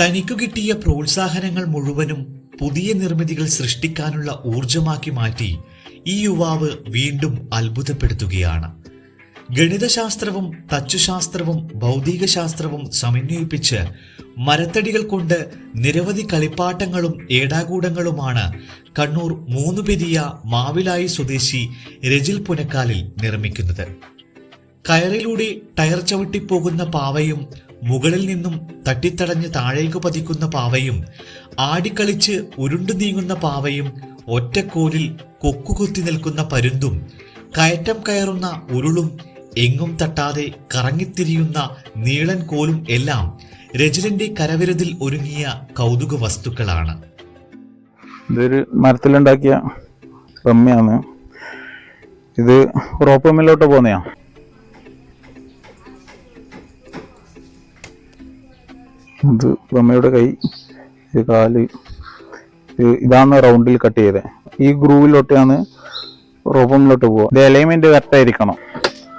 തനിക്കു കിട്ടിയ പ്രോത്സാഹനങ്ങൾ മുഴുവനും പുതിയ നിർമ്മിതികൾ സൃഷ്ടിക്കാനുള്ള ഊർജമാക്കി മാറ്റി ഈ യുവാവ് വീണ്ടും അത്ഭുതപ്പെടുത്തുകയാണ്. ഗണിതശാസ്ത്രവും തച്ചുശാസ്ത്രവും ഭൗതികശാസ്ത്രവും സമന്വയിപ്പിച്ച് മരത്തടികൾ കൊണ്ട് നിരവധി കളിപ്പാട്ടങ്ങളും ഏടാകൂടങ്ങളുമാണ് കണ്ണൂർ മൂന്നുപെരിയ മാവിലായി സ്വദേശി രജിൽ പുനക്കാലിൽ നിർമ്മിക്കുന്നത്. കയറിലൂടെ ടയർ ചവിട്ടിപ്പോകുന്ന പാവയും മുകളിൽ നിന്നും തട്ടിത്തടഞ്ഞ് താഴേക്ക് പതിക്കുന്ന പാവയും ആടിക്കളിച്ച് ഉരുണ്ടു നീങ്ങുന്ന പാവയും ഒറ്റക്കോലിൽ കൊക്കുകുത്തി നിൽക്കുന്ന പരുന്തും കയറ്റം കയറുന്ന ഉരുളും എങ്ങും തട്ടാതെ കറങ്ങിത്തിരിയുന്ന നീളൻ കോലും എല്ലാം രജലന്റെ കരവിരതിൽ ഒരുങ്ങിയ കൗതുക വസ്തുക്കളാണ് ഇതൊരു മരത്തിലുണ്ടാക്കിയ റമ്മിയാണ് ഇത് റോപ്പ് മില്ലോട്ട് പോന്നെയാ ഇത് റമ്മയുടെ കൈ കാൽ ഇത് ഇതാണ് റൗണ്ടിൽ കട്ട് ചെയ്തത്. ഈ ഗ്രൂവിലോട്ടാണ് റോപ്പമിലോട്ട് പോവുക. ഇത് അലൈൻമെന്റ് കറക്റ്റ് ആയിരിക്കണം.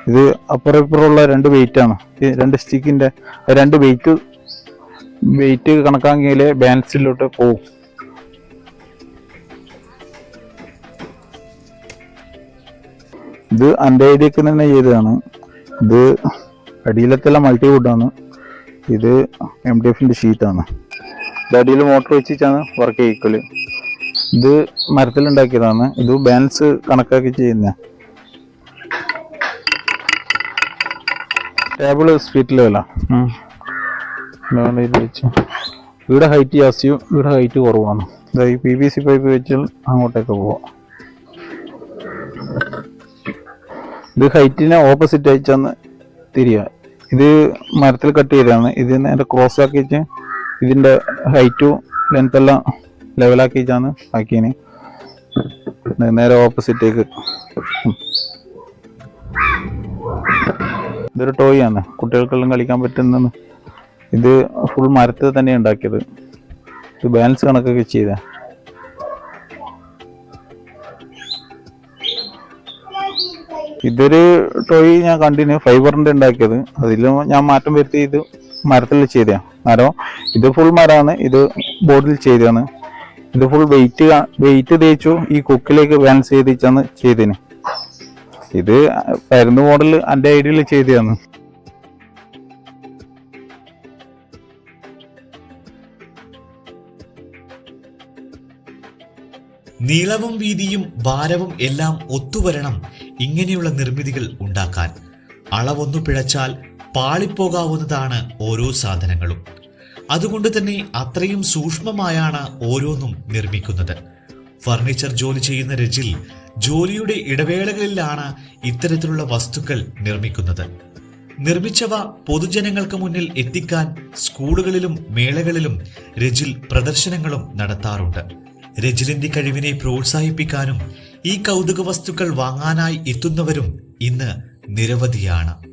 ഇത് അപ്പുറം ഇപ്പുറമുള്ള രണ്ട് വെയിറ്റ് ആണ്. ഈ രണ്ട് സ്റ്റിക്കിന്റെ രണ്ട് വെയിറ്റ് വെയിറ്റ് കണക്കാക്കിയാലേ ബാലൻസിലോട്ട് പോകും ഇത് അന്റെ ഏരിയക്ക് തന്നെ ചെയ്തതാണ്. ഇത് അടിയിലത്തെല്ലാം മൾട്ടിവുഡാണ് ഇത് എം ഡി എഫിന്റെ ഷീറ്റാണ് ആണ്. അടിയിൽ മോട്ടർ വെച്ചിട്ടാണ് വർക്ക് ചെയ്യിക്കൽ ഇത് മരത്തിലുണ്ടാക്കിയതാണ് ഇത് ബാലൻസ് കണക്കാക്കി ചെയ്യുന്ന. ടേബിൾ സ്പീറ്റ് ലെവലാണ് ഇത് വെച്ച്. ഇവിടെ ഹൈറ്റ് ജാസ്തിയും ഇവിടെ ഹൈറ്റ് കുറവാണ്. ഇതായി ഈ പി ബി സി പൈപ്പ് വെച്ച് അങ്ങോട്ടേക്ക് പോവാം. ഇത് ഹൈറ്റിനെ ഓപ്പോസിറ്റ് അയച്ചാന്ന് തിരിയുക ഇത് മരത്തിൽ കട്ട് ചെയ്തതാണ്. ഇത് നേരെ ക്രോസ് ആക്കിച്ച് ഇതിന്റെ ഹൈറ്റും ലെങ്ത് എല്ലാം ലെവലാക്കിച്ചാണ് ആക്കിയത് നേരെ ഓപ്പോസിറ്റേക്ക് ഇതൊരു ടോയ് ആണ്. കുട്ടികൾക്കെല്ലാം കളിക്കാൻ പറ്റുന്ന ഇത് ഫുൾ മരത്തിൽ തന്നെ ഉണ്ടാക്കിയത്. ഇത് ബാലൻസ് കണക്കൊക്കെ ചെയ്ത ഇതൊരു ടോയ് ഞാൻ കണ്ടിന്യൂ ഫൈബറിന്റെ ഉണ്ടാക്കിയത്. അതിലും ഞാൻ മാറ്റം വരുത്തി ഇത് മരത്തിൽ ചെയ്തതാണ് മരം ഇത് ഫുൾ മരമാണ് ഇത് ബോർഡിൽ ചെയ്തതാണ്. ഇത് ഫുൾ വെയിറ്റ് വെയിറ്റ് തേച്ചു ഈ കുക്കിലേക്ക് ബാലൻസ് ചെയ്തിച്ചാണ് ചെയ്തതിന് ഇത് പരുന്ന് മോഡൽ എന്റെ ഐഡിയയിൽ ചെയ്തതാണ്. നീളവും വീതിയും ഭാരവും എല്ലാം ഒത്തുവരണം ഇങ്ങനെയുള്ള നിർമ്മിതികൾ ഉണ്ടാക്കാൻ. അളവൊന്നു പിഴച്ചാൽ പാളിപ്പോകാവുന്നതാണ് ഓരോ സാധനങ്ങളും. അതുകൊണ്ട് തന്നെ അത്രയും സൂക്ഷ്മമായാണ് ഓരോന്നും നിർമ്മിക്കുന്നത്. ഫർണിച്ചർ ജോലി ചെയ്യുന്ന രജിൽ ജോലിയുടെ ഇടവേളകളിലാണ് ഇത്തരത്തിലുള്ള വസ്തുക്കൾ നിർമ്മിക്കുന്നത്. നിർമ്മിച്ചവ പൊതുജനങ്ങൾക്ക് മുന്നിൽ എത്തിക്കാൻ സ്കൂളുകളിലും മേളകളിലും രജിൽ പ്രദർശനങ്ങളും നടത്താറുണ്ട്. രജിലിന്റെ കഴിവിനെ പ്രോത്സാഹിപ്പിക്കാനും ഈ കൗതുക വസ്തുക്കൾ വാങ്ങാനായി എത്തുന്നവരും ഇന്ന് നിരവധിയാണ്.